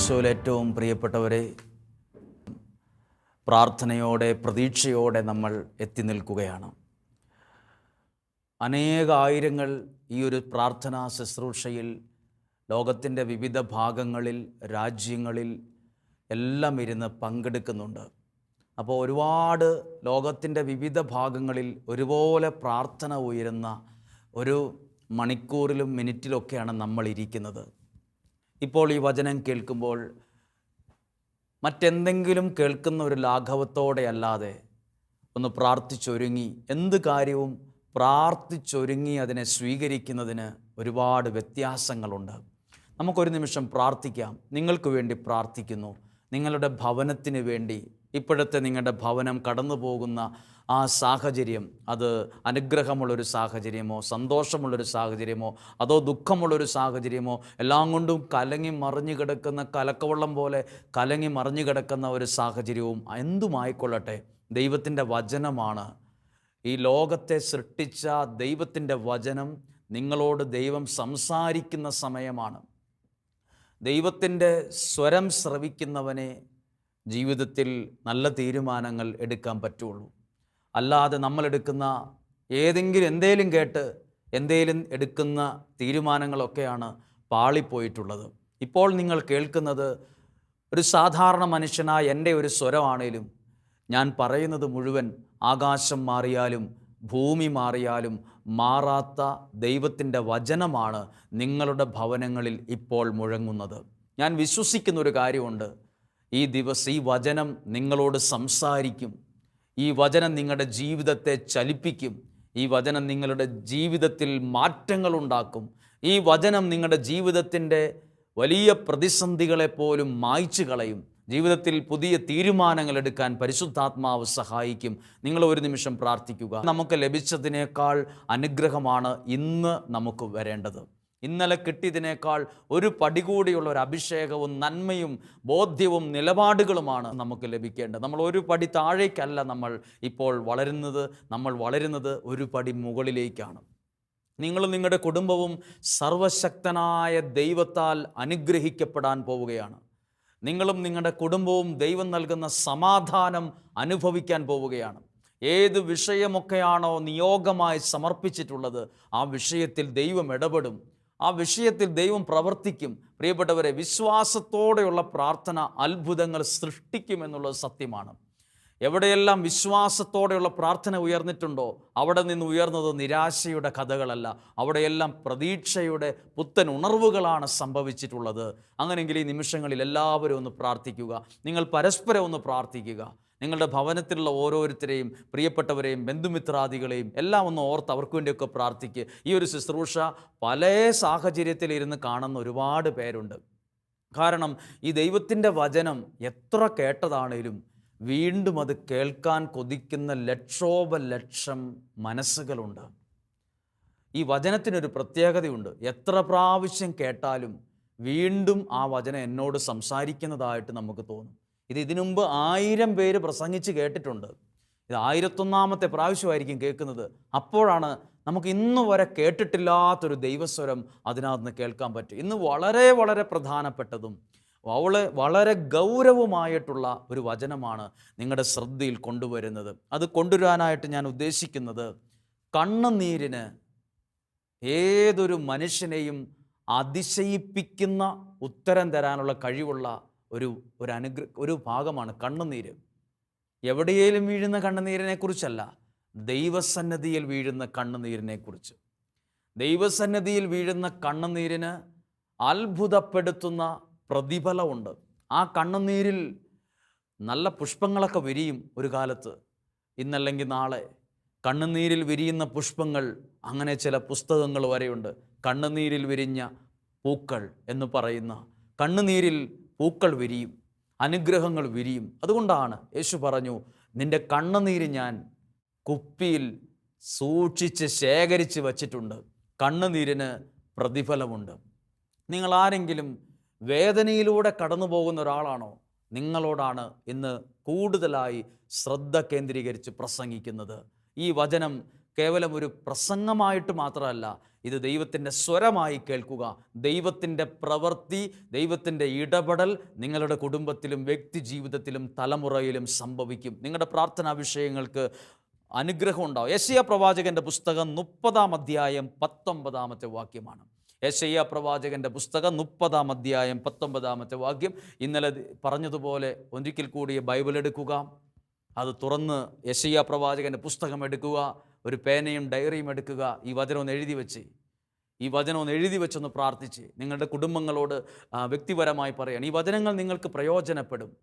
ഈശോയിൽ ഏറ്റവും പ്രിയപ്പെട്ടവരെ പ്രാർത്ഥനയോടെ പ്രതീക്ഷയോടെ നമ്മൾ എത്തി നിൽക്കുകയാണ്. അനേകായിരങ്ങൾ ഈ ഒരു പ്രാർത്ഥനാ ശുശ്രൂഷയിൽ ലോകത്തിന്റെ വിവിധ ഭാഗങ്ങളിൽ രാജ്യങ്ങളിൽ എല്ലാം ഇരുന്ന് പങ്കെടുക്കുന്നുണ്ട്. അപ്പോൾ ഒരുപാട് ലോകത്തിന്റെ വിവിധ ഭാഗങ്ങളിൽ ഒരുപോലെ പ്രാർത്ഥന ഉയരുന്ന ഒരു മണിക്കൂറിലും മിനിറ്റിലൊക്കെയാണ് നമ്മൾ ഇരിക്കുന്നത് ഇപ്പോൾ ഈ വചനം കേൾക്കുമ്പോൾ മറ്റെന്തെങ്കിലും കേൾക്കുന്ന ഒരു ലാഘവത്തോടെ അല്ലാതെ ഒന്ന് പ്രാർത്ഥിച്ചൊരുങ്ങി. എന്ത് കാര്യവും പ്രാർത്ഥിച്ചൊരുങ്ങി അതിനെ സ്വീകരിക്കുന്നതിന് ഒരുപാട് വ്യത്യാസങ്ങളുണ്ട്. നമുക്കൊരു നിമിഷം പ്രാർത്ഥിക്കാം. നിങ്ങൾക്ക് വേണ്ടി പ്രാർത്ഥിക്കുന്നു. നിങ്ങളുടെ ഭവനത്തിന് വേണ്ടി ഇപ്പോഴത്തെ നിങ്ങളുടെ ഭവനം കടന്നു പോകുന്ന ആ സാഹചര്യം അത് അനുഗ്രഹമുള്ളൊരു സാഹചര്യമോ സന്തോഷമുള്ളൊരു സാഹചര്യമോ അതോ ദുഃഖമുള്ളൊരു സാഹചര്യമോ എല്ലാം കൊണ്ടും കലങ്ങി മറിഞ്ഞു കിടക്കുന്ന കലക്കവെള്ളം പോലെ കലങ്ങി മറിഞ്ഞു കിടക്കുന്ന ഒരു സാഹചര്യവും എന്തുമായിക്കൊള്ളട്ടെ? ദൈവത്തിന്റെ വചനമാണ്. ഈ ലോകത്തെ സൃഷ്ടിച്ച ദൈവത്തിന്റെ വചനം നിങ്ങളോട് ദൈവം സംസാരിക്കുന്ന സമയമാണ്. ദൈവത്തിന്റെ സ്വരം ശ്രവിക്കുന്നവനെ ജീവിതത്തിൽ നല്ല തീരുമാനങ്ങൾ എടുക്കാൻ പറ്റുള്ളൂ. അല്ലാതെ നമ്മളെടുക്കുന്ന ഏതെങ്കിലും എന്തേലും കേട്ട് എന്തേലും എടുക്കുന്ന തീരുമാനങ്ങളൊക്കെയാണ് പാളിപ്പോയിട്ടുള്ളത്. ഇപ്പോൾ നിങ്ങൾ കേൾക്കുന്നത് ഒരു സാധാരണ മനുഷ്യനായ എന്റെ ഒരു സ്വരമാണേലും ഞാൻ പറയുന്നത് മുഴുവൻ ആകാശം മാറിയാലും ഭൂമി മാറിയാലും മാറാത്ത ദൈവത്തിന്റെ വചനമാണ് നിങ്ങളുടെ ഭവനങ്ങളിൽ ഇപ്പോൾ മുഴങ്ങുന്നത്. ഞാൻ വിശ്വസിക്കുന്നൊരു കാര്യമുണ്ട്. ഈ ദിവസം ഈ വചനം നിങ്ങളോട് സംസാരിക്കും. ഈ വചനം നിങ്ങളുടെ ജീവിതത്തെ ചലിപ്പിക്കും. ഈ വചനം നിങ്ങളുടെ ജീവിതത്തിൽ മാറ്റങ്ങൾ ഉണ്ടാക്കും. ഈ വചനം നിങ്ങളുടെ ജീവിതത്തിന്റെ വലിയ പ്രതിസന്ധികളെ പോലും മായ്ച്ചു കളയും. ജീവിതത്തിൽ പുതിയ തീരുമാനങ്ങൾ എടുക്കാൻ പരിശുദ്ധാത്മാവ് സഹായിക്കും. നിങ്ങൾ ഒരു നിമിഷം പ്രാർത്ഥിക്കുക. നമുക്ക് ലഭിച്ചതിനേക്കാൾ അനുഗ്രഹമാണ് ഇന്ന് നമുക്ക് വരേണ്ടത്. ഇന്നലെ കിട്ടിയതിനേക്കാൾ ഒരു പടി കൂടിയുള്ള ഒരു അഭിഷേകവും നന്മയും ബോധ്യവും നിലപാടുകളുമാണ് നമുക്ക് ലഭിക്കേണ്ടത്. നമ്മൾ ഒരു പടി താഴേക്കല്ല നമ്മൾ ഇപ്പോൾ വളരുന്നത്. നമ്മൾ വളരുന്നത് ഒരു പടി മുകളിലേക്കാണ്. നിങ്ങൾ നിങ്ങളുടെ കുടുംബവും സർവശക്തനായ ദൈവത്താൽ അനുഗ്രഹിക്കപ്പെടാൻ പോവുകയാണ്. നിങ്ങളും നിങ്ങളുടെ കുടുംബവും ദൈവം നൽകുന്ന സമാധാനം അനുഭവിക്കാൻ പോവുകയാണ്. ഏത് വിഷയമൊക്കെയാണോ നിയോഗമായി സമർപ്പിച്ചിട്ടുള്ളത് ആ വിഷയത്തിൽ ദൈവം ഇടപെടും. ആ വിഷയത്തിൽ ദൈവം പ്രവർത്തിക്കും. പ്രിയപ്പെട്ടവരെ വിശ്വാസത്തോടെയുള്ള പ്രാർത്ഥന അത്ഭുതങ്ങൾ സൃഷ്ടിക്കും എന്നുള്ളത് സത്യമാണ്. എവിടെയെല്ലാം വിശ്വാസത്തോടെയുള്ള പ്രാർത്ഥന ഉയർന്നിട്ടുണ്ടോ അവിടെ നിന്ന് ഉയർന്നത് നിരാശയുടെ കഥകളല്ല. അവിടെയെല്ലാം പ്രതീക്ഷയുടെ പുത്തൻ ഉണർവുകളാണ് സംഭവിച്ചിട്ടുള്ളത്. അങ്ങനെയെങ്കിൽ ഈ നിമിഷങ്ങളിൽ എല്ലാവരും ഒന്ന് പ്രാർത്ഥിക്കുക. നിങ്ങൾ പരസ്പരം ഒന്ന് പ്രാർത്ഥിക്കുക. നിങ്ങളുടെ ഭവനത്തിലുള്ള ഓരോരുത്തരെയും പ്രിയപ്പെട്ടവരെയും ബന്ധുമിത്രാദികളെയും എല്ലാം ഒന്ന് ഓർത്ത് അവർക്ക് വേണ്ടിയൊക്കെ പ്രാർത്ഥിക്കുക ഈ ഒരു ശുശ്രൂഷ പല സാഹചര്യത്തിലിരുന്ന് കാണുന്ന ഒരുപാട് പേരുണ്ട്. കാരണം ഈ ദൈവത്തിന്റെ വചനം എത്ര കേട്ടതാണേലും വീണ്ടും അത് കേൾക്കാൻ കൊതിക്കുന്ന ലക്ഷോപലക്ഷം മനസ്സുകളുണ്ട്. ഈ വചനത്തിനൊരു പ്രത്യേകതയുണ്ട്. എത്ര പ്രാവശ്യം കേട്ടാലും വീണ്ടും ആ വചനം എന്നോട് സംസാരിക്കുന്നതായിട്ട് നമുക്ക് തോന്നും. ഇത് ഇതിനു മുമ്പ് ആയിരം പേര് പ്രസംഗിച്ച് കേട്ടിട്ടുണ്ട്. ഇത് ആയിരത്തൊന്നാമത്തെ പ്രാവശ്യമായിരിക്കും കേൾക്കുന്നത്. അപ്പോഴാണ് നമുക്ക് ഇന്ന് വരെ കേട്ടിട്ടില്ലാത്തൊരു ദൈവസ്വരം അതിനകത്ത് നിന്ന് കേൾക്കാൻ പറ്റും. ഇന്ന് വളരെ വളരെ പ്രധാനപ്പെട്ടതും വളരെ വളരെ ഗൗരവമായിട്ടുള്ള ഒരു വചനമാണ് നിങ്ങളുടെ ശ്രദ്ധയിൽ കൊണ്ടുവരുന്നത്. അത് കൊണ്ടുവരാനായിട്ട് ഞാൻ ഉദ്ദേശിക്കുന്നത് കണ്ണുനീരിന് ഏതൊരു മനുഷ്യനെയും അതിശയിപ്പിക്കുന്ന ഉത്തരം തരാനുള്ള കഴിവുള്ള ഒരു ഒരു അനുഗ്ര ഒരു ഭാഗമാണ് കണ്ണുനീര്. എവിടെയേലും വീഴുന്ന കണ്ണുനീരിനെ കുറിച്ചല്ല ദൈവസന്നദ്ധിയിൽ വീഴുന്ന കണ്ണുനീരിനെ കുറിച്ച് ദൈവസന്നദ്ധിയിൽ വീഴുന്ന കണ്ണുനീരിന് അത്ഭുതപ്പെടുത്തുന്ന പ്രതിഫലമുണ്ട്. ആ കണ്ണുനീരിൽ നല്ല പുഷ്പങ്ങളൊക്കെ വിരിയും ഒരു കാലത്ത്. ഇന്നല്ലെങ്കിൽ നാളെ കണ്ണുനീരിൽ വിരിയുന്ന പുഷ്പങ്ങൾ അങ്ങനെ ചില പുസ്തകങ്ങൾ വരെയുണ്ട്. കണ്ണുനീരിൽ വിരിഞ്ഞ പൂക്കൾ എന്ന് പറയുന്ന കണ്ണുനീരിൽ പൂക്കൾ വിരിയും അനുഗ്രഹങ്ങൾ വിരിയും. അതുകൊണ്ടാണ് യേശു പറഞ്ഞു നിന്റെ കണ്ണുനീര് ഞാൻ കുപ്പിയിൽ സൂക്ഷിച്ച് ശേഖരിച്ച് വച്ചിട്ടുണ്ട്. കണ്ണുനീരിന് പ്രതിഫലമുണ്ട്. നിങ്ങൾ ആരെങ്കിലും വേദനയിലൂടെ കടന്നു പോകുന്ന ഒരാളാണോ? നിങ്ങളോടാണ് ഇന്ന് കൂടുതലായി ശ്രദ്ധ കേന്ദ്രീകരിച്ച് പ്രസംഗിക്കുന്നത്. ഈ വചനം കേവലം ഒരു പ്രസംഗമായിട്ട് മാത്രമല്ല ഇത് ദൈവത്തിന്റെ സ്വരമായി കേൾക്കുക. ദൈവത്തിന്റെ പ്രവൃത്തി ദൈവത്തിന്റെ ഇടപെടൽ നിങ്ങളുടെ കുടുംബത്തിലും വ്യക്തി ജീവിതത്തിലും തലമുറയിലും സംഭവിക്കും. നിങ്ങളുടെ പ്രാർത്ഥനാ വിഷയങ്ങൾക്ക് അനുഗ്രഹം ഉണ്ടാവും. യശയ പ്രവാചകന്റെ പുസ്തകം മുപ്പതാം അധ്യായം പത്തൊമ്പതാമത്തെ വാക്യമാണ്. യശയ്യ പ്രവാചകന്റെ പുസ്തകം മുപ്പതാം അധ്യായം പത്തൊമ്പതാമത്തെ വാക്യം. ഇന്നലെ പറഞ്ഞതുപോലെ ഒരിക്കൽ കൂടി ബൈബിൾ എടുക്കുക. അത് തുറന്ന് യശയ്യ പ്രവാചകന്റെ പുസ്തകം എടുക്കുക. ഒരു പേനയും ഡയറിയും എടുക്കുക ഈ വചനം ഒന്ന് എഴുതി വെച്ച്. ഈ വചനം ഒന്ന് എഴുതി വെച്ചൊന്ന് പ്രാർത്ഥിച്ച് നിങ്ങളുടെ കുടുംബങ്ങളോട് വ്യക്തിപരമായി പറയണം. ഈ വചനങ്ങൾ നിങ്ങൾക്ക് പ്രയോജനപ്പെടും.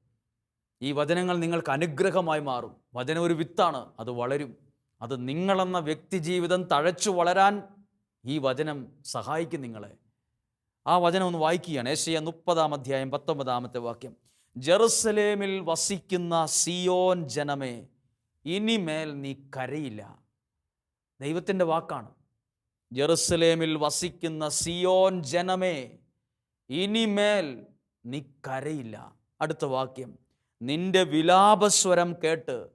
ഈ വചനങ്ങൾ നിങ്ങൾക്ക് അനുഗ്രഹമായി മാറും. വചനം ഒരു വിത്താണ് അത് വളരും. അത് നിങ്ങളെന്ന വ്യക്തി ജീവിതം തഴച്ചു വളരാൻ ഈ വചനം സഹായിക്കും നിങ്ങളെ. ആ വചനം ഒന്ന് വായിക്കുകയാണ്. ഏഷ്യ മുപ്പതാം അധ്യായം പത്തൊമ്പതാമത്തെ വാക്യം. ജെറുസലേമിൽ വസിക്കുന്ന സിയോൻ ജനമേ ഇനിമേൽ നീ കരയില്ല. ദൈവത്തിന്റെ വാക്കാണ്. ജെറുസലേമിൽ വസിക്കുന്ന സിയോൻ ജനമേ ഇനിമേൽ നീ കരയില്ല. അടുത്ത വാക്യം. നിന്റെ വിലാപസ്വരം കേട്ട്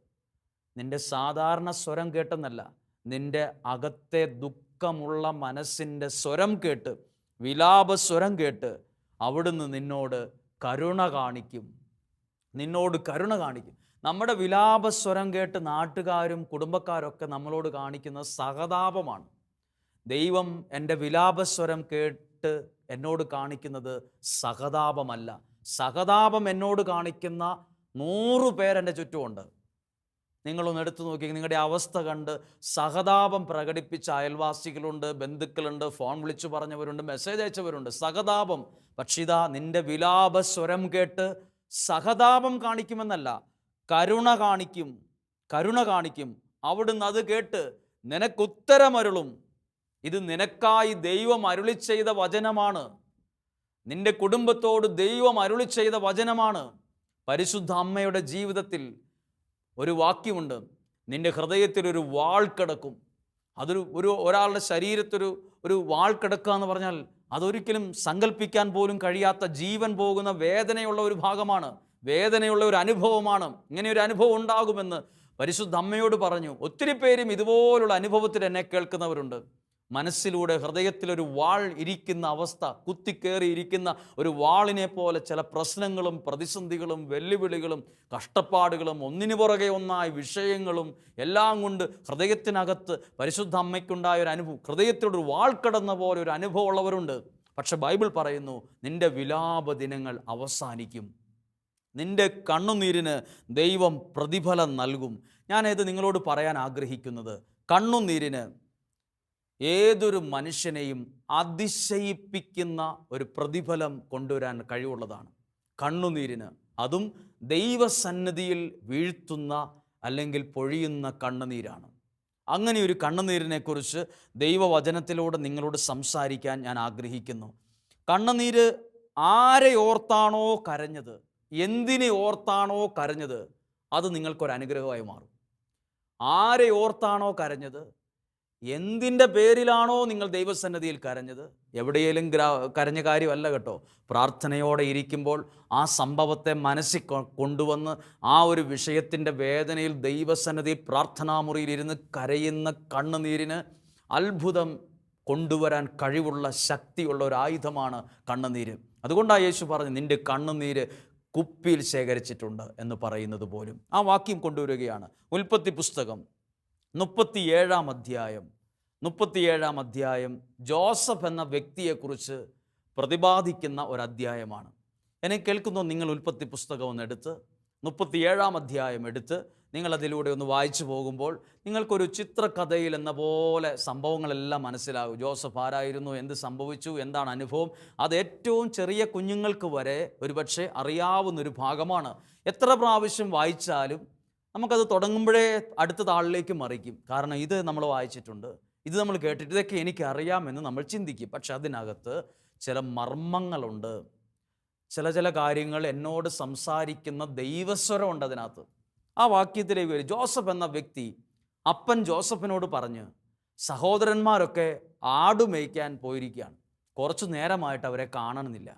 നിന്റെ സാധാരണ സ്വരം കേട്ടെന്നല്ല നിന്റെ അകത്തെ ദുഃഖമുള്ള മനസ്സിന്റെ സ്വരം കേട്ട് വിലാപസ്വരം കേട്ട് അവിടുന്ന് നിന്നോട് കരുണ കാണിക്കും. നിന്നോട് കരുണ കാണിക്കും. നമ്മുടെ വിലാപസ്വരം കേട്ട് നാട്ടുകാരും കുടുംബക്കാരൊക്കെ നമ്മളോട് കാണിക്കുന്ന സഹതാപമാണ്. ദൈവം എന്റെ വിലാപസ്വരം കേട്ട് എന്നോട് കാണിക്കുന്നത് സഹതാപമല്ല. സഹതാപം എന്നോട് കാണിക്കുന്ന നൂറു പേരെന്റെ ചുറ്റുമുണ്ട്. നിങ്ങളൊന്ന് എടുത്തു നോക്കി നിങ്ങളുടെ അവസ്ഥ കണ്ട് സഹതാപം പ്രകടിപ്പിച്ച അയൽവാസികളുണ്ട് ബന്ധുക്കളുണ്ട് ഫോൺ വിളിച്ചു പറഞ്ഞവരുണ്ട് മെസ്സേജ് അയച്ചവരുണ്ട്. സഹതാപം. പക്ഷിതാ നിന്റെ വിലാപ സ്വരം കേട്ട് സഹതാപം കാണിക്കുമെന്നല്ല കരുണ കാണിക്കും കരുണ കാണിക്കും. അവിടുന്ന് അത് കേട്ട് നിനക്കുത്തരമരുളും. ഇത് നിനക്കായി ദൈവം അരുളി ചെയ്ത വചനമാണ്. നിന്റെ കുടുംബത്തോട് ദൈവം അരുളി ചെയ്ത വചനമാണ്. പരിശുദ്ധ അമ്മയുടെ ജീവിതത്തിൽ ഒരു വാക്യമുണ്ട്. നിന്റെ ഹൃദയത്തിൽ ഒരു വാൾ കിടക്കും. അതൊരു ഒരു ഒരാളുടെ ശരീരത്തൊരു ഒരു വാൾ കിടക്കുക എന്ന് പറഞ്ഞാൽ അതൊരിക്കലും സങ്കല്പിക്കാൻ പോലും കഴിയാത്ത ജീവൻ പോകുന്ന വേദനയുള്ള ഒരു ഭാഗമാണ്. വേദനയുള്ള ഒരു അനുഭവമാണ്. ഇങ്ങനെ ഒരു അനുഭവം ഉണ്ടാകുമെന്ന് പരിശുദ്ധ അമ്മയോട് പറഞ്ഞു. ഒത്തിരി പേരും ഇതുപോലുള്ള അനുഭവത്തിൽ എന്നെ കേൾക്കുന്നവരുണ്ട്. മനസ്സിലൂടെ ഹൃദയത്തിലൊരു വാൾ ഇരിക്കുന്ന അവസ്ഥ കുത്തിക്കേറി ഇരിക്കുന്ന ഒരു വാളിനെ പോലെ ചില പ്രശ്നങ്ങളും പ്രതിസന്ധികളും വെല്ലുവിളികളും കഷ്ടപ്പാടുകളും ഒന്നിനു പുറകെ ഒന്നായി വിഷയങ്ങളും എല്ലാം കൊണ്ട് ഹൃദയത്തിനകത്ത് പരിശുദ്ധ അമ്മയ്ക്കുണ്ടായ ഒരു അനുഭവം ഹൃദയത്തിലൊരു വാൾ കടന്ന പോലെ ഒരു അനുഭവം ഉള്ളവരുണ്ട്. പക്ഷെ ബൈബിൾ പറയുന്നു നിന്റെ വിലാപ ദിനങ്ങൾ അവസാനിക്കും. നിന്റെ കണ്ണുനീരിന് ദൈവം പ്രതിഫലം നൽകും. ഞാനത് നിങ്ങളോട് പറയാൻ ആഗ്രഹിക്കുന്നത്? കണ്ണുനീരിന് ഏതൊരു മനുഷ്യനെയും അതിശയിപ്പിക്കുന്ന ഒരു പ്രതിഫലം കൊണ്ടുവരാൻ കഴിവുള്ളതാണ്. കണ്ണുനീരിന്. അതും ദൈവസന്നിധിയിൽ വീഴ്ത്തുന്ന അല്ലെങ്കിൽ പൊഴിയുന്ന കണ്ണുനീരാണ്. അങ്ങനെ ഒരു കണ്ണുനീരിനെക്കുറിച്ച് ദൈവവചനത്തിലൂടെ നിങ്ങളോട് സംസാരിക്കാൻ ഞാൻ ആഗ്രഹിക്കുന്നു. കണ്ണുനീര് ആരെയോർത്താണോ കരഞ്ഞത്? എന്തിനെ ഓർത്താണോ കരഞ്ഞത്? അത് നിങ്ങൾക്കൊരു അനുഗ്രഹമായി മാറും. ആരെ ഓർത്താണോ കരഞ്ഞത്? എന്തിന്റെ പേരിലാണോ നിങ്ങൾ ദൈവസന്നദ്ധിയിൽ കരഞ്ഞത്? എവിടെയെങ്കിലും ഗ്രാ കരഞ്ഞ കാര്യമല്ല കേട്ടോ. പ്രാർത്ഥനയോടെ ഇരിക്കുമ്പോൾ ആ സംഭവത്തെ മനസ്സിൽ കൊണ്ടുവന്ന് ആ ഒരു വിഷയത്തിന്റെ വേദനയിൽ ദൈവസന്നദ്ധിയിൽ പ്രാർത്ഥനാമുറിയിൽ ഇരുന്ന് കരയുന്ന കണ്ണുനീരിന് അത്ഭുതം കൊണ്ടുവരാൻ കഴിവുള്ള ശക്തിയുള്ള ഒരു ആയുധമാണ് കണ്ണുനീര്. അതുകൊണ്ടാണ് യേശു പറഞ്ഞു നിന്റെ കണ്ണുനീര് കുപ്പിയിൽ ശേഖരിച്ചിട്ടുണ്ട് എന്ന് പറയുന്നത് പോലും. ആ വാക്യം കൊണ്ടുവരികയാണ്. ഉൽപ്പത്തി പുസ്തകം മുപ്പത്തിയേഴാം അധ്യായം. മുപ്പത്തിയേഴാം അധ്യായം ജോസഫ് എന്ന വ്യക്തിയെക്കുറിച്ച് പ്രതിപാദിക്കുന്ന ഒരു അധ്യായമാണ് എന്നെ കേൾക്കുന്നു നിങ്ങൾ ഉൽപ്പത്തി പുസ്തകം ഒന്ന് എടുത്ത് മുപ്പത്തിയേഴാം അധ്യായം എടുത്ത് നിങ്ങൾ അതിലൂടെ ഒന്ന് വായിച്ചു പോകുമ്പോൾ നിങ്ങൾക്കൊരു ചിത്രകഥയിൽ എന്ന പോലെ സംഭവങ്ങളെല്ലാം മനസ്സിലാകും. ജോസഫ് ആരായിരുന്നു? എന്ത് സംഭവിച്ചു? എന്താണ് അനുഭവം? അത് ഏറ്റവും ചെറിയ കുഞ്ഞുങ്ങൾക്ക് വരെ ഒരുപക്ഷെ അറിയാവുന്നൊരു ഭാഗമാണ്. എത്ര പ്രാവശ്യം വായിച്ചാലും നമുക്കത് തുടങ്ങുമ്പോഴേ അടുത്ത താളിലേക്ക് മറിക്കും. കാരണം ഇത് നമ്മൾ വായിച്ചിട്ടുണ്ട്. ഇത് നമ്മൾ കേട്ടിട്ട് ഇതൊക്കെ എനിക്കറിയാമെന്ന് നമ്മൾ ചിന്തിക്കും. പക്ഷെ അതിനകത്ത് ചില മർമ്മങ്ങളുണ്ട്. ചില ചില കാര്യങ്ങൾ എന്നോട് സംസാരിക്കുന്ന ദൈവസ്വരമുണ്ട് അതിനകത്ത്. ആ വാക്യത്തിലേക്ക് വരും. ജോസഫ് എന്ന വ്യക്തി അപ്പൻ ജോസഫിനോട് പറഞ്ഞ് സഹോദരന്മാരൊക്കെ ആടുമേയ്ക്കാൻ പോയിരിക്കുകയാണ്. കുറച്ചു നേരമായിട്ട് അവരെ കാണണമെന്നില്ല.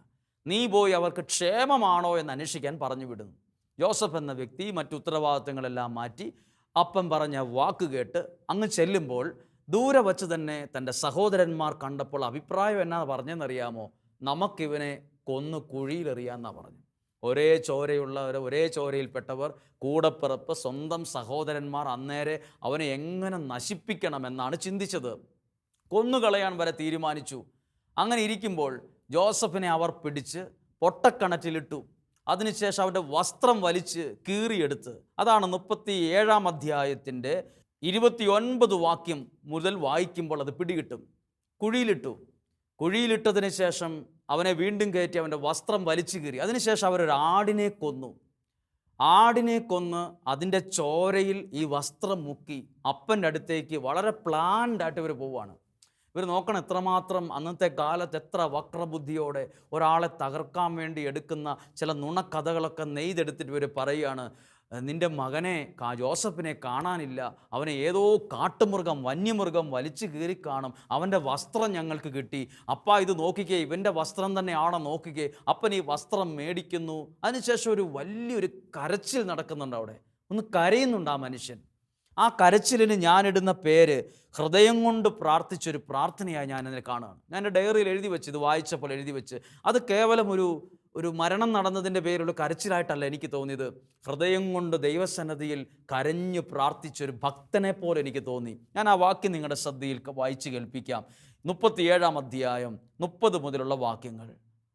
നീ പോയി അവർക്ക് ക്ഷേമമാണോ എന്ന് അന്വേഷിക്കാൻ പറഞ്ഞു വിടുന്നു. ജോസഫ് എന്ന വ്യക്തി മറ്റു ഉത്തരവാദിത്തങ്ങളെല്ലാം മാറ്റി അപ്പൻ പറഞ്ഞ വാക്ക് കേട്ട് അങ്ങ് ചെല്ലുമ്പോൾ ദൂരെ വച്ച് തന്നെ തന്റെ സഹോദരന്മാർ കണ്ടപ്പോൾ അഭിപ്രായം എന്നാ പറഞ്ഞെന്നറിയാമോ? നമുക്കിവനെ കൊന്ന് കുഴിയിലെറിയാമെന്നാണ് പറഞ്ഞു ഒരേ ചോരയുള്ളവർ ഒരേ ചോരയിൽപ്പെട്ടവർ കൂടപ്പിറപ്പ് സ്വന്തം സഹോദരന്മാർ അന്നേരെ അവനെ എങ്ങനെ നശിപ്പിക്കണമെന്നാണ് ചിന്തിച്ചത്. കൊന്നുകളയാൻ വരെ തീരുമാനിച്ചു. അങ്ങനെ ഇരിക്കുമ്പോൾ ജോസഫിനെ അവർ പിടിച്ച് പൊട്ടക്കണറ്റിലിട്ടു. അതിനുശേഷം അവന്റെ വസ്ത്രം വലിച്ച് കീറിയെടുത്ത്. അതാണ് മുപ്പത്തി ഏഴാം അധ്യായത്തിന്റെ ഇരുപത്തിയൊൻപത് വാക്യം മുതൽ വായിക്കുമ്പോൾ അത് പിടികിട്ടും. കുഴിയിലിട്ടു. കുഴിയിലിട്ടതിന് ശേഷം അവനെ വീണ്ടും കയറ്റി അവന്റെ വസ്ത്രം വലിച്ചു കീറി. അതിനുശേഷം അവരൊരു ആടിനെ കൊന്നു. ആടിനെ കൊന്ന് അതിന്റെ ചോരയിൽ ഈ വസ്ത്രം മുക്കി അപ്പന്റെ അടുത്തേക്ക് വളരെ പ്ലാൻഡ് ആയിട്ട് ഇവർ പോവുകയാണ് ഇവർ നോക്കണം എത്രമാത്രം അന്നത്തെ കാലത്ത് എത്ര വക്രബുദ്ധിയോടെ ഒരാളെ തകർക്കാൻ വേണ്ടി എടുക്കുന്ന ചില നുണക്കഥകളൊക്കെ നെയ്തെടുത്തിട്ട് ഇവർ പറയുകയാണ്. നിന്റെ മകനെ കാ ജോസഫിനെ കാണാനില്ല. അവനെ ഏതോ കാട്ടുമൃഗം വന്യമൃഗം വലിച്ചു കീറി കാണും. അവന്റെ വസ്ത്രം ഞങ്ങൾക്ക് കിട്ടി. അപ്പ ഇത് നോക്കിക്കേ ഇവന്റെ വസ്ത്രം തന്നെയാണോ നോക്കിക്കേ. അപ്പൻ ഈ വസ്ത്രം മേടിക്കുന്നു. അതിനുശേഷം ഒരു വലിയൊരു കരച്ചിൽ നടക്കുന്നുണ്ട് അവിടെ. ഒന്ന് കരയുന്നുണ്ട് ആ മനുഷ്യൻ. ആ കരച്ചിലിന് ഞാനിടുന്ന പേര് ഹൃദയം കൊണ്ട് പ്രാർത്ഥിച്ചൊരു പ്രാർത്ഥനയായി ഞാൻ അതിനെ കാണുകയാണ്. ഞാൻ ഡയറിയിൽ എഴുതി വെച്ച് ഇത് വായിച്ചപ്പോൾ എഴുതി വെച്ച്. അത് കേവലം ഒരു ഒരു മരണം നടന്നതിന്റെ പേരിലുള്ള കരച്ചിലായിട്ടല്ല എനിക്ക് തോന്നിയത്. ഹൃദയം കൊണ്ട് ദൈവസന്നദ്ധിയിൽ കരഞ്ഞു പ്രാർത്ഥിച്ചൊരു ഭക്തനെ പോലെ എനിക്ക് തോന്നി. ഞാൻ ആ വാക്യം നിങ്ങളുടെ ശ്രദ്ധയിൽ വായിച്ചു വായിച്ച് കേൾപ്പിക്കാം. മുപ്പത്തിയേഴാം അധ്യായം മുപ്പത് മുതലുള്ള വാക്യങ്ങൾ.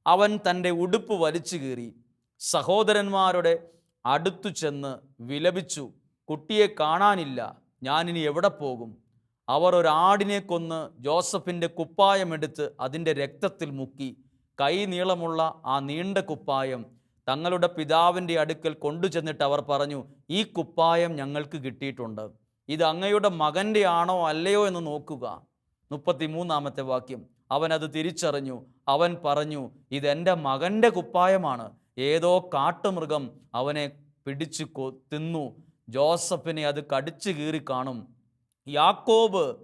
അവൻ തന്റെ ഉടുപ്പ് വലിച്ചു കീറി സഹോദരന്മാരുടെ അടുത്തു ചെന്ന് വിലപിച്ചു കുട്ടിയെ കാണാനില്ല ഞാനിനി എവിടെ പോകും? അവർ ഒരാടിനെ കൊന്ന് ജോസഫിന്റെ കുപ്പായമെടുത്ത് അതിന്റെ രക്തത്തിൽ മുക്കി കൈ നീളമുള്ള ആ നീണ്ട കുപ്പായം തങ്ങളുടെ പിതാവിന്റെ അടുക്കൽ കൊണ്ടുചെന്നിട്ട് അവർ പറഞ്ഞു ഈ കുപ്പായം ഞങ്ങൾക്ക് കിട്ടിയിട്ടുണ്ട്. ഇത് അങ്ങയുടെ മകന്റെ ആണോ അല്ലയോ എന്ന് നോക്കുക മുപ്പത്തി മൂന്നാമത്തെ വാക്യം. അവൻ അത് തിരിച്ചറിഞ്ഞു. അവൻ പറഞ്ഞു ഇതെന്റെ മകന്റെ കുപ്പായമാണ്. ഏതോ കാട്ടുമൃഗം അവനെ പിടിച്ചു കൊ തിന്നു. ജോസഫിനെ അത് കടിച്ചു കീറി കാണും. യാക്കോബ്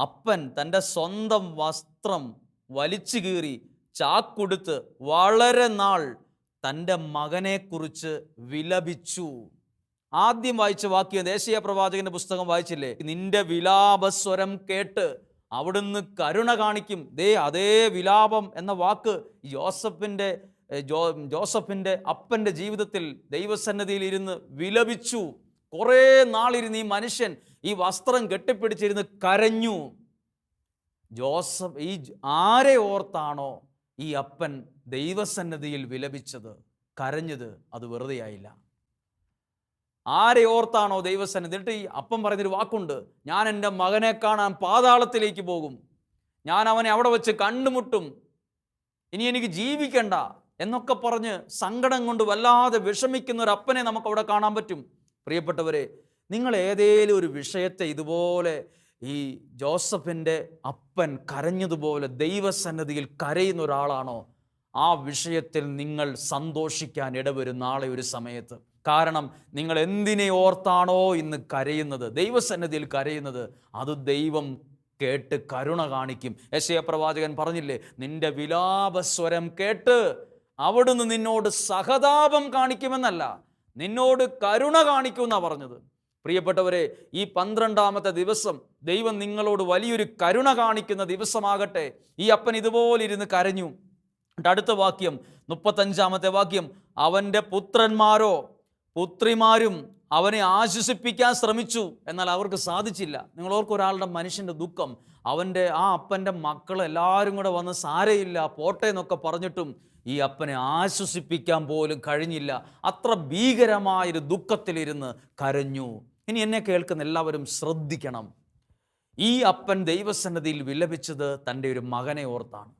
അപ്പൻ തന്റെ സ്വന്തം വസ്ത്രം വലിച്ചു കീറി ചാക്കൊടുത്ത് വളരെ നാൾ തന്റെ മകനെക്കുറിച്ച് വിലപിച്ചു. ആദ്യം വായിച്ച വാക്യം ദേശീയ പ്രവാചകന്റെ പുസ്തകം വായിച്ചില്ലേ? നിന്റെ വിലാപസ്വരം കേട്ട് അവിടുന്ന് കരുണ കാണിക്കും. ദേ അതേ വിലാപം എന്ന വാക്ക് ജോസഫിന്റെ ജോ ജോസഫിന്റെ അപ്പന്റെ ജീവിതത്തിൽ ദൈവസന്നദ്ധിയിൽ ഇരുന്ന് വിലപിച്ചു. കുറേ നാളിരുന്ന് ഈ മനുഷ്യൻ ഈ വസ്ത്രം കെട്ടിപ്പിടിച്ചിരുന്ന് കരഞ്ഞു. ജോസഫ് ഈ ആരെ ഓർത്താണോ? ഈ അപ്പൻ ദൈവസന്നദ്ധിയിൽ വിലപിച്ചത് കരഞ്ഞത് അത് വെറുതെയായില്ല. ആരെ ഓർത്താണോ ദൈവസന്നിധി? എന്നിട്ട് ഈ അപ്പം പറയുന്നൊരു വാക്കുണ്ട് ഞാൻ എന്റെ മകനെ കാണാൻ പാതാളത്തിലേക്ക് പോകും. ഞാൻ അവനെ അവിടെ വെച്ച് കണ്ടുമുട്ടും. ഇനി എനിക്ക് ജീവിക്കണ്ട. എന്നൊക്കെ പറഞ്ഞ് സങ്കടം കൊണ്ട് വല്ലാതെ വിഷമിക്കുന്ന ഒരു അപ്പനെ നമുക്ക് അവിടെ കാണാൻ പറ്റും. പ്രിയപ്പെട്ടവരെ നിങ്ങൾ ഏതേലും ഒരു വിഷയത്തെ ഇതുപോലെ ഈ ജോസഫിന്റെ അപ്പൻ കരഞ്ഞതുപോലെ ദൈവസന്നദ്ധിയിൽ കരയുന്ന ഒരാളാണോ? ആ വിഷയത്തിൽ നിങ്ങൾ സന്തോഷിക്കാൻ ഇടവരും നാളെ ഒരു സമയത്ത്. കാരണം നിങ്ങൾ എന്തിനെ ഓർത്താണോ ഇന്ന് കരയുന്നത്? ദൈവസന്നദ്ധിയിൽ കരയുന്നത് അത് ദൈവം കേട്ട് കരുണ കാണിക്കും. യശയ പ്രവാചകൻ പറഞ്ഞില്ലേ നിന്റെ വിലാപസ്വരം കേട്ട് അവിടുന്ന് നിന്നോട് സഹതാപം കാണിക്കുമെന്നല്ല നിന്നോട് കരുണ കാണിക്കുമെന്നാണ് പറഞ്ഞത്. പ്രിയപ്പെട്ടവരെ ഈ പന്ത്രണ്ടാമത്തെ ദിവസം ദൈവം നിങ്ങളോട് വലിയൊരു കരുണ കാണിക്കുന്ന ദിവസമാകട്ടെ. ഈ അപ്പൻ ഇതുപോലെ ഇരുന്ന് കരഞ്ഞു. അടുത്ത വാക്യം മുപ്പത്തഞ്ചാമത്തെ വാക്യം അവന്റെ പുത്രന്മാരോ പുത്രിമാരും അവനെ ആശ്വസിപ്പിക്കാൻ ശ്രമിച്ചു. എന്നാൽ അവർക്ക് സാധിച്ചില്ല. നിങ്ങൾ ഓർക്കൊരാളുടെ മനുഷ്യന്റെ ദുഃഖം. അവന്റെ ആ അപ്പന്റെ മക്കൾ എല്ലാവരും കൂടെ വന്ന് സാരയില്ല പോട്ടെ എന്നൊക്കെ പറഞ്ഞിട്ടും ഈ അപ്പനെ ആശ്വസിപ്പിക്കാൻ പോലും കഴിഞ്ഞില്ല. അത്ര ഭീകരമായൊരു ദുഃഖത്തിലിരുന്ന് കരഞ്ഞു. ഇനി എന്നെ കേൾക്കുന്ന എല്ലാവരും ശ്രദ്ധിക്കണം. ഈ അപ്പൻ ദൈവസന്നദ്ധിയിൽ വിലപിച്ചത് തന്റെ ഒരു മകനെ ഓർത്താണ്.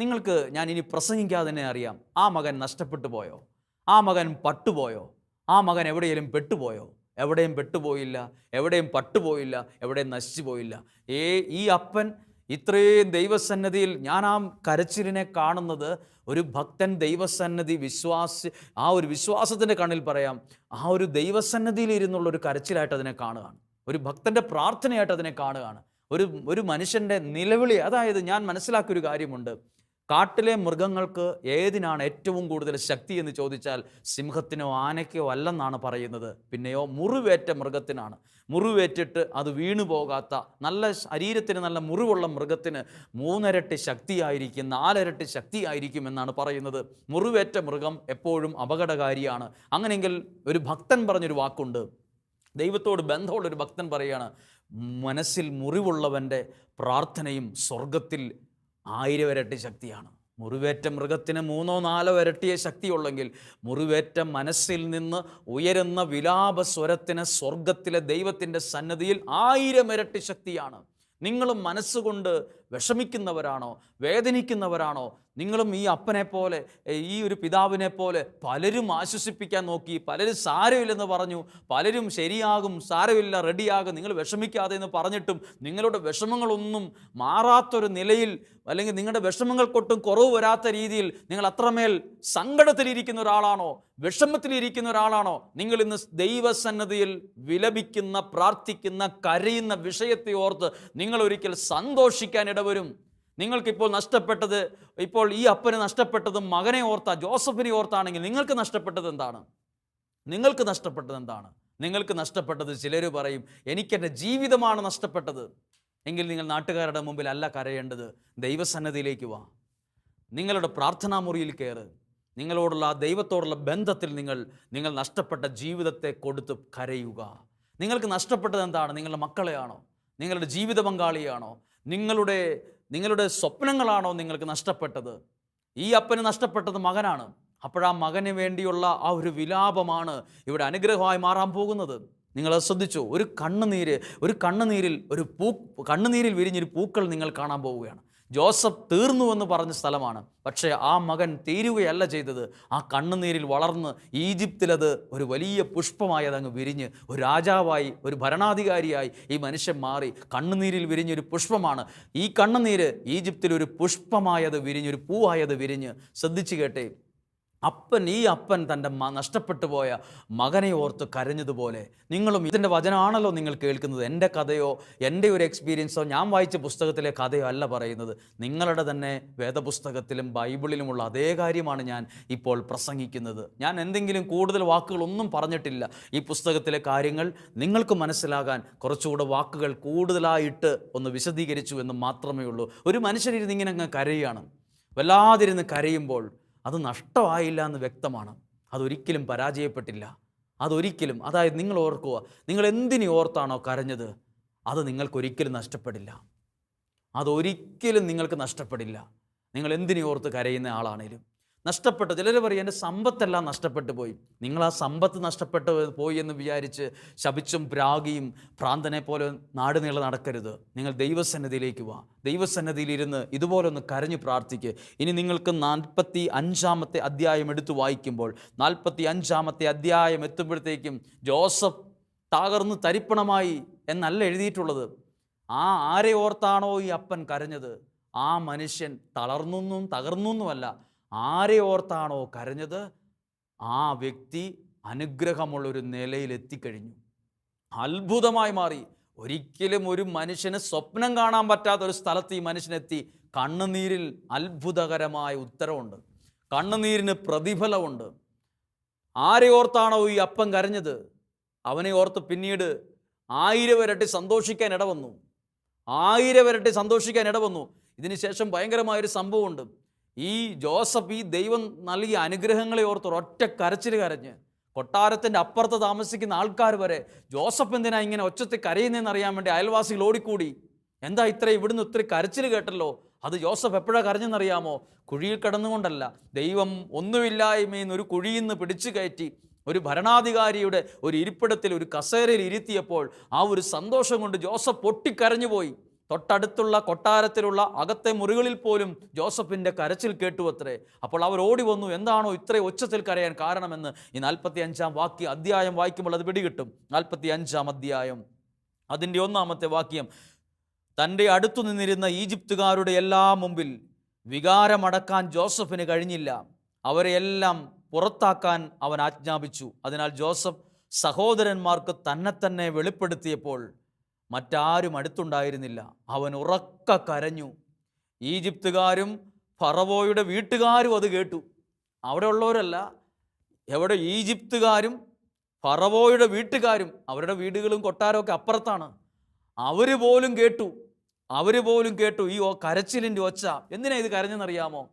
നിങ്ങൾക്ക് ഞാൻ ഇനി പ്രസംഗിക്കാതെ തന്നെ അറിയാം. ആ മകൻ നഷ്ടപ്പെട്ടു പോയോ? ആ മകൻ പട്ടുപോയോ? ആ മകൻ എവിടെയെങ്കിലും പെട്ടുപോയോ? എവിടെയും പെട്ടുപോയില്ല. എവിടെയും പട്ടുപോയില്ല. എവിടെയും നശിച്ചു പോയില്ല ഏ ഈ അപ്പൻ ഇത്രയും ദൈവസന്നതിയിൽ ഞാൻ ആ കരച്ചിലിനെ കാണുന്നത് ഒരു ഭക്തൻ ദൈവസന്നതി വിശ്വാസ ആ ഒരു വിശ്വാസത്തിന്റെ കണ്ണിൽ പറയാം ആ ഒരു ദൈവസന്നതിയിൽ ഇരുന്നുള്ള ഒരു കരച്ചിലായിട്ട് അതിനെ കാണുകയാണ്. ഒരു ഭക്തന്റെ പ്രാർത്ഥനയായിട്ട് അതിനെ കാണുകയാണ്. ഒരു ഒരു മനുഷ്യന്റെ നിലവിളി അതായത് ഞാൻ മനസ്സിലാക്കിയൊരു കാര്യമുണ്ട്. കാട്ടിലെ മൃഗങ്ങൾക്ക് ഏതിനാണ് ഏറ്റവും കൂടുതൽ ശക്തി എന്ന് ചോദിച്ചാൽ സിംഹത്തിനോ ആനയ്ക്കോ അല്ലെന്നാണ് പറയുന്നത്. പിന്നെയോ മുറിവേറ്റ മൃഗത്തിനാണ്. മുറിവേറ്റിട്ട് അത് വീണു പോകാത്ത നല്ല ശരീരത്തിന് നല്ല മുറിവുള്ള മൃഗത്തിന് മൂന്നരട്ടി ശക്തിയായിരിക്കും നാലരട്ടി ശക്തിയായിരിക്കും എന്നാണ് പറയുന്നത്. മുറിവേറ്റ മൃഗം എപ്പോഴും അപകടകാരിയാണ്. അങ്ങനെയെങ്കിൽ ഒരു ഭക്തൻ പറഞ്ഞൊരു വാക്കുണ്ട്. ദൈവത്തോട് ബന്ധമുള്ള ഒരു ഭക്തൻ പറയുകയാണ് മനസ്സിൽ മുറിവുള്ളവന്റെ പ്രാർത്ഥനയും സ്വർഗത്തിൽ ആയിരം ഇരട്ടി ശക്തിയാണ്. മുറിവേറ്റ മൃഗത്തിന് മൂന്നോ നാലോ ഇരട്ടിയ ശക്തിയുള്ളെങ്കിൽ മുറിവേറ്റ മനസ്സിൽ നിന്ന് ഉയരുന്ന വിലാപ സ്വരത്തിന് സ്വർഗത്തിലെ ദൈവത്തിന്റെ സന്നദ്ധിയിൽ ആയിരം ഇരട്ടി ശക്തിയാണ്. നിങ്ങളും മനസ്സുകൊണ്ട് വിഷമിക്കുന്നവരാണോ? വേദനിക്കുന്നവരാണോ? നിങ്ങളും ഈ അപ്പനെ പോലെ ഈ ഒരു പിതാവിനെ പോലെ പലരും ആശ്വസിപ്പിക്കാൻ നോക്കി പലരും സാരമില്ലെന്ന് പറഞ്ഞു പലരും ശരിയാകും സാരമില്ല റെഡിയാകും നിങ്ങൾ വിഷമിക്കാതെ എന്ന് പറഞ്ഞിട്ടും നിങ്ങളുടെ വിഷമങ്ങളൊന്നും മാറാത്തൊരു നിലയിൽ അല്ലെങ്കിൽ നിങ്ങളുടെ വിഷമങ്ങൾക്കൊട്ടും കുറവ് വരാത്ത രീതിയിൽ നിങ്ങൾ അത്രമേൽ സങ്കടത്തിലിരിക്കുന്ന ഒരാളാണോ? വിഷമത്തിലിരിക്കുന്ന ഒരാളാണോ? നിങ്ങൾ ഇന്ന് ദൈവസന്നദ്ധിയിൽ വിലപിക്കുന്ന പ്രാർത്ഥിക്കുന്ന കരയുന്ന വിഷയത്തെ ഓർത്ത് നിങ്ങൾ ഒരിക്കൽ സന്തോഷിക്കാൻ ഇടവരും. നിങ്ങൾക്കിപ്പോൾ നഷ്ടപ്പെട്ടത് ഇപ്പോൾ ഈ അപ്പന് നഷ്ടപ്പെട്ടത് മകനെ ഓർത്ത ജോസഫിനെ ഓർത്താണെങ്കിൽ നിങ്ങൾക്ക് നഷ്ടപ്പെട്ടത് എന്താണ്? നിങ്ങൾക്ക് നഷ്ടപ്പെട്ടത് എന്താണ്? നിങ്ങൾക്ക് നഷ്ടപ്പെട്ടത് ചിലർ പറയും എനിക്കെന്റെ ജീവിതമാണ് നഷ്ടപ്പെട്ടത്. എങ്കിൽ നിങ്ങൾ നാട്ടുകാരുടെ മുമ്പിൽ അല്ല കരയേണ്ടത്. ദൈവസന്നദ്ധിയിലേക്ക് വാ. നിങ്ങളുടെ പ്രാർത്ഥനാ മുറിയിൽ കയറ്. നിങ്ങളോടുള്ള ദൈവത്തോടുള്ള ബന്ധത്തിൽ നിങ്ങൾ നിങ്ങൾ നഷ്ടപ്പെട്ട ജീവിതത്തെ കൊടുത്ത് കരയുക. നിങ്ങൾക്ക് നഷ്ടപ്പെട്ടത് എന്താണ്? നിങ്ങളുടെ മക്കളെയാണോ? നിങ്ങളുടെ ജീവിത പങ്കാളിയാണോ നിങ്ങളുടെ നിങ്ങളുടെ സ്വപ്നങ്ങളാണോ നിങ്ങൾക്ക് നഷ്ടപ്പെട്ടത്? ഈ അപ്പന് നഷ്ടപ്പെട്ടത് മകനാണ്. അപ്പോഴാ മകന് വേണ്ടിയുള്ള ആ ഒരു വിലാപമാണ് ഇവിടെ അനുഗ്രഹമായി മാറാൻ പോകുന്നത്. നിങ്ങൾ ശ്രദ്ധിച്ചു. ഒരു കണ്ണുനീര് ഒരു കണ്ണുനീരിൽ ഒരു പൂ കണ്ണുനീരിൽ വിരിഞ്ഞൊരു പൂക്കൾ നിങ്ങൾ കാണാൻ പോവുകയാണ്. ജോസഫ് തീർന്നു എന്ന് പറഞ്ഞ സ്ഥലമാണ്. പക്ഷേ ആ മകൻ തീരുകയല്ല ചെയ്തത്. ആ കണ്ണുനീരിൽ വളർന്ന് ഈജിപ്തിലത് ഒരു വലിയ പുഷ്പമായി അതങ്ങ് വിരിഞ്ഞ് ഒരു രാജാവായി ഒരു ഭരണാധികാരിയായി ഈ മനുഷ്യൻ മാറി. കണ്ണുനീരിൽ വിരിഞ്ഞൊരു പുഷ്പമാണ്. ഈ കണ്ണുനീര് ഈജിപ്തിൽ ഒരു പുഷ്പമായത് വിരിഞ്ഞ് ഒരു പൂവായത് വിരിഞ്ഞ്. ശ്രദ്ധിച്ചു കേട്ടേ. അപ്പൻ ഈ അപ്പൻ തന്റെ നഷ്ടപ്പെട്ടു പോയ മകനെ ഓർത്ത് കരഞ്ഞതുപോലെ നിങ്ങളും ഇതിന്റെ വചനമാണല്ലോ നിങ്ങൾ കേൾക്കുന്നത്. എന്റെ കഥയോ എന്റെ ഒരു എക്സ്പീരിയൻസോ ഞാൻ വായിച്ച പുസ്തകത്തിലെ കഥയോ അല്ല പറയുന്നത്. നിങ്ങളുടെ തന്നെ വേദപുസ്തകത്തിലും ബൈബിളിലുമുള്ള അതേ കാര്യമാണ് ഞാൻ ഇപ്പോൾ പ്രസംഗിക്കുന്നത്. ഞാൻ എന്തെങ്കിലും കൂടുതൽ വാക്കുകളൊന്നും പറഞ്ഞിട്ടില്ല. ഈ പുസ്തകത്തിലെ കാര്യങ്ങൾ നിങ്ങൾക്ക് മനസ്സിലാകാൻ കുറച്ചുകൂടെ വാക്കുകൾ കൂടുതലായിട്ട് ഒന്ന് വിശദീകരിച്ചു എന്ന് മാത്രമേ ഉള്ളൂ. ഒരു മനുഷ്യനിരുന്ന് ഇങ്ങനെ അങ്ങ് കരയുകയാണ്. വല്ലാതിരുന്ന് കരയുമ്പോൾ അത് നഷ്ടമായില്ല എന്ന് വ്യക്തമാണ്. അതൊരിക്കലും പരാജയപ്പെട്ടില്ല. അതൊരിക്കലും അതായത് നിങ്ങൾ ഓർക്കുക നിങ്ങൾ എന്തിനു ഓർത്താണോ കരഞ്ഞത്? അത് നിങ്ങൾക്കൊരിക്കലും നഷ്ടപ്പെടില്ല. അതൊരിക്കലും നിങ്ങൾക്ക് നഷ്ടപ്പെടില്ല. നിങ്ങൾ എന്തിനു ഓർത്ത് കരയുന്ന ആളാണേലും. നഷ്ടപ്പെട്ട. ചിലർ പറയും എന്റെ സമ്പത്തെല്ലാം നഷ്ടപ്പെട്ടു പോയി. നിങ്ങൾ ആ സമ്പത്ത് നഷ്ടപ്പെട്ടു പോയി എന്ന് വിചാരിച്ച് ശപിച്ചും പ്രാഗിയും ഭ്രാന്തനെ പോലെ നാട് നീളെ നടക്കരുത്. നിങ്ങൾ ദൈവസന്നിധിയിലേക്ക് വാ. ദൈവസന്നിധിയിലിരുന്ന് ഇതുപോലൊന്ന് കരഞ്ഞു പ്രാർത്ഥിക്കുക ഇനി നിങ്ങൾക്ക് നാൽപ്പത്തി അഞ്ചാമത്തെ അധ്യായം എടുത്തു വായിക്കുമ്പോൾ നാൽപ്പത്തി അഞ്ചാമത്തെ അധ്യായം എത്തുമ്പോഴത്തേക്കും ജോസഫ് തകർന്ന് തരിപ്പണമായി എന്നല്ല എഴുതിയിട്ടുള്ളത്. ആ ആരെ ഓർത്താണോ ഈ അപ്പൻ കരഞ്ഞത്? ആ മനുഷ്യൻ തളർന്നൊന്നും തകർന്നൊന്നുമല്ല. ആരെ ഓർത്താണോ കരഞ്ഞത്? ആ വ്യക്തി അനുഗ്രഹമുള്ളൊരു നിലയിൽ എത്തിക്കഴിഞ്ഞു അത്ഭുതമായി മാറി. ഒരിക്കലും ഒരു മനുഷ്യന് സ്വപ്നം കാണാൻ പറ്റാത്ത ഒരു സ്ഥലത്ത് ഈ മനുഷ്യനെത്തി. കണ്ണുനീരിൽ അത്ഭുതകരമായ ഉത്തരവുണ്ട്. കണ്ണുനീരിന് പ്രതിഫലമുണ്ട് ആരെ ഓർത്താണോ ഈ അപ്പം കരഞ്ഞത്? അവനെ ഓർത്ത് പിന്നീട് ആയിരം ഇരട്ടി സന്തോഷിക്കാൻ ഇടവന്നു. ആയിരം ഇരട്ടി സന്തോഷിക്കാൻ ഇടവന്നു. ഇതിനുശേഷം ഭയങ്കരമായൊരു സംഭവമുണ്ട്. ഈ ജോസഫ് ഈ ദൈവം നൽകിയ അനുഗ്രഹങ്ങളെ ഓർത്ത് ഒറ്റ കരച്ചിൽ കരഞ്ഞ് കൊട്ടാരത്തിന്റെ അപ്പുറത്ത് താമസിക്കുന്ന ആൾക്കാർ വരെ ജോസഫ് എന്തിനാ ഇങ്ങനെ ഒച്ചത്തിൽ കരയുന്നതെന്ന് അറിയാൻ വേണ്ടി അയൽവാസികൾ ഓടിക്കൂടി? എന്താ ഇത്ര ഇവിടുന്ന് ഒത്തിരി കരച്ചിൽ കേട്ടല്ലോ? അത് ജോസഫ് എപ്പോഴാണ് കരഞ്ഞെന്നറിയാമോ? കുഴിയിൽ കിടന്നുകൊണ്ടല്ല. ദൈവം ഒന്നുമില്ലായ്മയിൽ നിന്ന് ഒരു കുഴിയിൽ നിന്ന് പിടിച്ചു കയറ്റി ഒരു ഭരണാധികാരിയുടെ ഒരു ഇരിപ്പിടത്തിൽ ഒരു കസേരയിൽ ഇരുത്തിയപ്പോൾ ആ ഒരു സന്തോഷം കൊണ്ട് ജോസഫ് പൊട്ടിക്കരഞ്ഞുപോയി. തൊട്ടടുത്തുള്ള കൊട്ടാരത്തിലുള്ള അകത്തെ മുറികളിൽ പോലും ജോസഫിന്റെ കരച്ചിൽ കേട്ടു അത്രേ അപ്പോൾ അവർ ഓടി വന്നു. എന്താണോ ഇത്രയും ഒച്ചത്തിൽ കരയാൻ കാരണമെന്ന് ഈ നാൽപ്പത്തി അഞ്ചാം വാക്യ അധ്യായം വായിക്കുമ്പോൾ അത് പിടികിട്ടും. നാൽപ്പത്തി അഞ്ചാം അധ്യായം. അതിന്റെ ഒന്നാമത്തെ വാക്യം തന്റെ അടുത്തു നിന്നിരുന്ന ഈജിപ്തുകാരുടെ എല്ലാ മുമ്പിൽ വികാരമടക്കാൻ ജോസഫിന് കഴിഞ്ഞില്ല. അവരെയെല്ലാം പുറത്താക്കാൻ അവൻ ആജ്ഞാപിച്ചു. അതിനാൽ ജോസഫ് സഹോദരന്മാർക്ക് തന്നെ തന്നെ വെളിപ്പെടുത്തിയപ്പോൾ മറ്റാരും അടുത്തുണ്ടായിരുന്നില്ല. അവൻ ഉറക്ക കരഞ്ഞു. ഈജിപ്തുകാരും ഫറവോയുടെ വീട്ടുകാരും അത് കേട്ടു. അവിടെ ഉള്ളവരല്ല എവിടെ ഈജിപ്തുകാരും ഫറവോയുടെ വീട്ടുകാരും അവരുടെ വീടുകളും കൊട്ടാരമൊക്കെ അപ്പുറത്താണ്. അവർ പോലും കേട്ടു. അവർ പോലും കേട്ടു ഈ ഓ കരച്ചിലിന്റെ ഒച്ച എന്തിനാ ഇത് കരഞ്ഞെന്നറിയാമോ?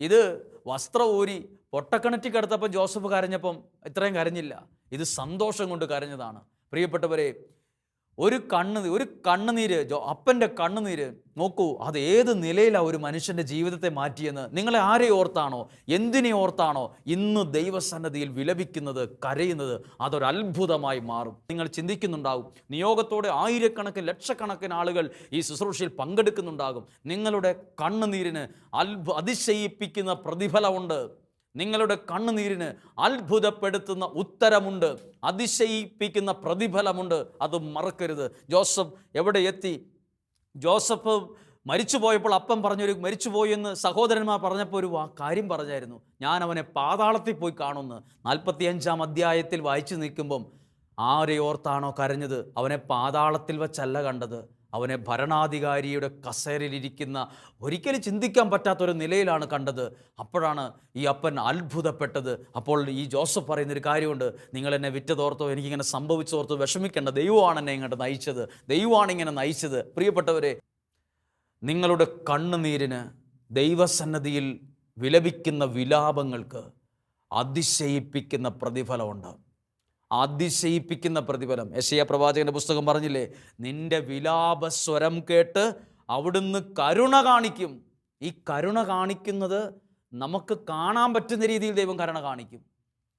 ഇത് വസ്ത്രം ഊരി പൊട്ടക്കിണറ്റി കിടത്തപ്പം ജോസഫ് കരഞ്ഞപ്പം ഇത്രയും കരഞ്ഞില്ല. ഇത് സന്തോഷം കൊണ്ട് കരഞ്ഞതാണ്. പ്രിയപ്പെട്ടവരെ ഒരു കണ്ണ് ഒരു കണ്ണുനീര് അപ്പന്റെ കണ്ണുനീര് നോക്കൂ അത് ഏത് നിലയിലാണ് ഒരു മനുഷ്യന്റെ ജീവിതത്തെ മാറ്റിയെന്ന്. നിങ്ങളെ ആരെ ഓർത്താണോ? എന്തിനെ ഓർത്താണോ? ഇന്ന് ദൈവസന്നദ്ധിയിൽ വിലപിക്കുന്നത് കരയുന്നത് അതൊരു അത്ഭുതമായി മാറും. നിങ്ങൾ ചിന്തിക്കുന്നുണ്ടാകും നിയോഗത്തോടെ ആയിരക്കണക്കിന് ലക്ഷക്കണക്കിന് ആളുകൾ ഈ ശുശ്രൂഷയിൽ പങ്കെടുക്കുന്നുണ്ടാകും. നിങ്ങളുടെ കണ്ണുനീരിന് അത്ഭു അതിശയിപ്പിക്കുന്ന പ്രതിഫലമുണ്ട്. നിങ്ങളുടെ കണ്ണുനീരിന് അത്ഭുതപ്പെടുത്തുന്ന ഉത്തരമുണ്ട് അതിശയിപ്പിക്കുന്ന പ്രതിഫലമുണ്ട്. അത് മറക്കരുത്. ജോസഫ് എവിടെ എത്തി? ജോസഫ് മരിച്ചു പോയപ്പോൾ അപ്പം പറഞ്ഞൊരു മരിച്ചുപോയി എന്ന് സഹോദരന്മാർ പറഞ്ഞപ്പോൾ ഒരു കാര്യം പറഞ്ഞായിരുന്നു. ഞാൻ അവനെ പാതാളത്തിൽ പോയി കാണുന്നു. നാൽപ്പത്തിയഞ്ചാം അധ്യായത്തിൽ വായിച്ചു നിൽക്കുമ്പം ആരെ ഓർത്താണോ കരഞ്ഞത്? അവനെ പാതാളത്തിൽ വച്ചല്ല കണ്ടത്. അവനെ ഭരണാധികാരിയുടെ കസേരയിലിരിക്കുന്ന ഒരിക്കലും ചിന്തിക്കാൻ പറ്റാത്തൊരു നിലയിലാണ് കണ്ടത്. അപ്പോഴാണ് ഈ അപ്പൻ അത്ഭുതപ്പെട്ടത്. അപ്പോൾ ഈ ജോസഫ് പറയുന്നൊരു കാര്യമുണ്ട്. നിങ്ങൾ എന്നെ വിറ്റതോർത്തോ എനിക്കിങ്ങനെ സംഭവിച്ചോർത്തോ വിഷമിക്കേണ്ട. ദൈവമാണ് എന്നെ ഇങ്ങോട്ട് നയിച്ചത്. ദൈവമാണ് ഇങ്ങനെ നയിച്ചത്. പ്രിയപ്പെട്ടവരെ നിങ്ങളുടെ കണ്ണുനീരിന് ദൈവസന്നദ്ധിയിൽ വിലപിക്കുന്ന വിലാപങ്ങൾക്ക് അതിശയിപ്പിക്കുന്ന പ്രതിഫലമുണ്ട്. അതിശയിപ്പിക്കുന്ന പ്രതിഫലം. യശയ പ്രവാചകന്റെ പുസ്തകം പറഞ്ഞില്ലേ? നിന്റെ വിലാപസ്വരം കേട്ട് അവിടുന്ന് കരുണ കാണിക്കും. ഈ കരുണ കാണിക്കുന്നത് നമുക്ക് കാണാൻ പറ്റുന്ന രീതിയിൽ ദൈവം കരുണ കാണിക്കും.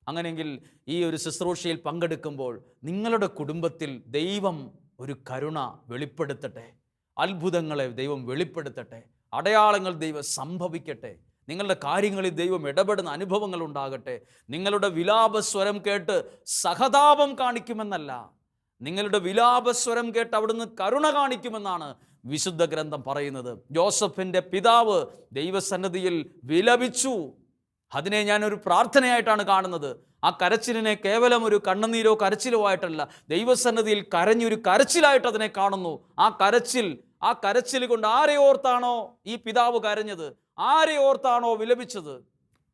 അങ്ങനെയെങ്കിൽ ഈ ഒരു ശുശ്രൂഷയിൽ പങ്കെടുക്കുമ്പോൾ നിങ്ങളുടെ കുടുംബത്തിൽ ദൈവം ഒരു കരുണ വെളിപ്പെടുത്തട്ടെ. അത്ഭുതങ്ങളെ ദൈവം വെളിപ്പെടുത്തട്ടെ. അടയാളങ്ങൾ ദൈവം സംഭവിക്കട്ടെ. നിങ്ങളുടെ കാര്യങ്ങളിൽ ദൈവം ഇടപെടുന്ന അനുഭവങ്ങൾ ഉണ്ടാകട്ടെ. നിങ്ങളുടെ വിലാപസ്വരം കേട്ട് സഹതാപം കാണിക്കുമെന്നല്ല. നിങ്ങളുടെ വിലാപസ്വരം കേട്ട് അവിടുന്ന് കരുണ കാണിക്കുമെന്നാണ് വിശുദ്ധ ഗ്രന്ഥം പറയുന്നത്. ജോസഫിന്റെ പിതാവ് ദൈവസന്നദ്ധിയിൽ വിലപിച്ചു. അതിനെ ഞാനൊരു പ്രാർത്ഥനയായിട്ടാണ് കാണുന്നത്. ആ കരച്ചിലിനെ കേവലം ഒരു കണ്ണുനീരോ കരച്ചിലോ ആയിട്ടല്ല ദൈവസന്നദ്ധിയിൽ കരഞ്ഞൊരു കരച്ചിലായിട്ട് അതിനെ കാണുന്നു. ആ കരച്ചിൽ ആ കരച്ചിൽ കൊണ്ട് ആരെ ഓർത്താണോ ഈ പിതാവ് കരഞ്ഞത്? ആരെ ഓർത്താണോ വിലപിച്ചത്?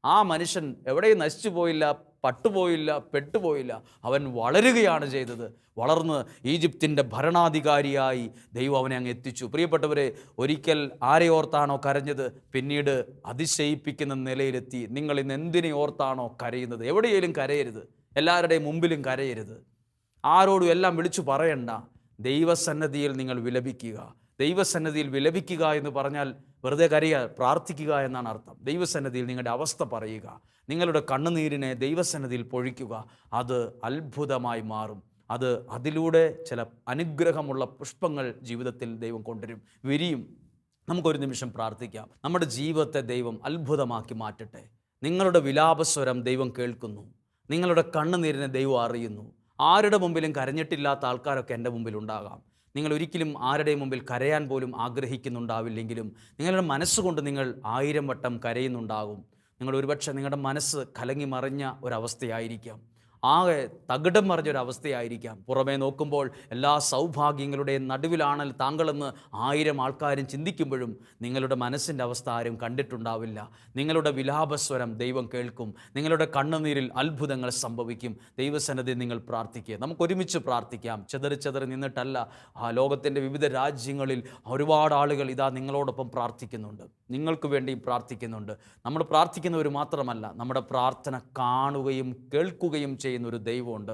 ആ മനുഷ്യൻ എവിടെയും നശിച്ചു പോയില്ല പട്ടുപോയില്ല പെട്ടുപോയില്ല. അവൻ വളരുകയാണ് ചെയ്തത്. വളർന്ന് ഈജിപ്തിന്റെ ഭരണാധികാരിയായി ദൈവം അവനെ അങ്ങ് എത്തിച്ചു. പ്രിയപ്പെട്ടവരെ ഒരിക്കൽ ആരെ ഓർത്താണോ കരഞ്ഞത്? പിന്നീട് അതിശയിപ്പിക്കുന്ന നിലയിലെത്തി. നിങ്ങൾ ഇന്ന് എന്തിനെ ഓർത്താണോ കരയുന്നത്? എവിടെയെങ്കിലും കരയരുത്. എല്ലാവരുടെയും മുമ്പിലും കരയരുത്. ആരോടും എല്ലാം വിളിച്ചു പറയണ്ട. ദൈവസന്നദ്ധിയിൽ നിങ്ങൾ വിലപിക്കുക. ദൈവസന്നദ്ധിയിൽ വിലപിക്കുക എന്ന് പറഞ്ഞാൽ വെറുതെ കരയുക പ്രാർത്ഥിക്കുക എന്നാണ് അർത്ഥം. ദൈവസന്നദ്ധിയിൽ നിങ്ങളുടെ അവസ്ഥ പറയുക. നിങ്ങളുടെ കണ്ണുനീരിനെ ദൈവസന്നദ്ധിയിൽ പൊഴിക്കുക. അത് അത്ഭുതമായി മാറും. അത് അതിലൂടെ ചില അനുഗ്രഹമുള്ള പുഷ്പങ്ങൾ ജീവിതത്തിൽ ദൈവം കൊണ്ടുവരും. വിരിയും. നമുക്കൊരു നിമിഷം പ്രാർത്ഥിക്കാം. നമ്മുടെ ജീവിതത്തെ ദൈവം അത്ഭുതമാക്കി മാറ്റട്ടെ. നിങ്ങളുടെ വിലാപസ്വരം ദൈവം കേൾക്കുന്നു. നിങ്ങളുടെ കണ്ണുനീരിനെ ദൈവം അറിയുന്നു. ആരുടെ മുമ്പിലും കരഞ്ഞിട്ടില്ലാത്ത ആൾക്കാരൊക്കെ എന്റെ മുമ്പിൽ ഉണ്ടാകാം നിങ്ങൾ ഒരിക്കലും ആരുടെയും മുമ്പിൽ കരയാൻ പോലും ആഗ്രഹിക്കുന്നുണ്ടാവില്ലെങ്കിലും നിങ്ങളുടെ മനസ്സുകൊണ്ട് നിങ്ങൾ ആയിരം വട്ടം കരയുന്നുണ്ടാകും നിങ്ങൾ ഒരുപക്ഷെ നിങ്ങളുടെ മനസ്സ് കലങ്ങി മറിഞ്ഞ ഒരവസ്ഥയായിരിക്കാം. ആകെ തകിടം മറിഞ്ഞൊരവസ്ഥയായിരിക്കാം പുറമേ നോക്കുമ്പോൾ എല്ലാ സൗഭാഗ്യങ്ങളുടെയും നടുവിലാണ് താങ്കളെന്ന് ആയിരം ആൾക്കാരും ചിന്തിക്കുമ്പോഴും നിങ്ങളുടെ മനസ്സിന്റെ അവസ്ഥ ആരും കണ്ടിട്ടുണ്ടാവില്ല. നിങ്ങളുടെ വിലാപസ്വരം ദൈവം കേൾക്കും. നിങ്ങളുടെ കണ്ണുനീരിൽ അത്ഭുതങ്ങൾ സംഭവിക്കും. ദൈവസന്നദ്ധി നിങ്ങൾ പ്രാർത്ഥിക്കുക. നമുക്കൊരുമിച്ച് പ്രാർത്ഥിക്കാം. ചെതറി ചെതറി നിന്നിട്ടല്ല. ആ ലോകത്തിന്റെ വിവിധ രാജ്യങ്ങളിൽ ഒരുപാട് ആളുകൾ ഇതാ നിങ്ങളോടൊപ്പം പ്രാർത്ഥിക്കുന്നുണ്ട്. നിങ്ങൾക്ക് വേണ്ടിയും പ്രാർത്ഥിക്കുന്നുണ്ട്. നമ്മൾ പ്രാർത്ഥിക്കുന്നവർ മാത്രമല്ല നമ്മുടെ പ്രാർത്ഥന കാണുകയും കേൾക്കുകയും ചെയ്യുന്ന ഒരു ദൈവമുണ്ട്.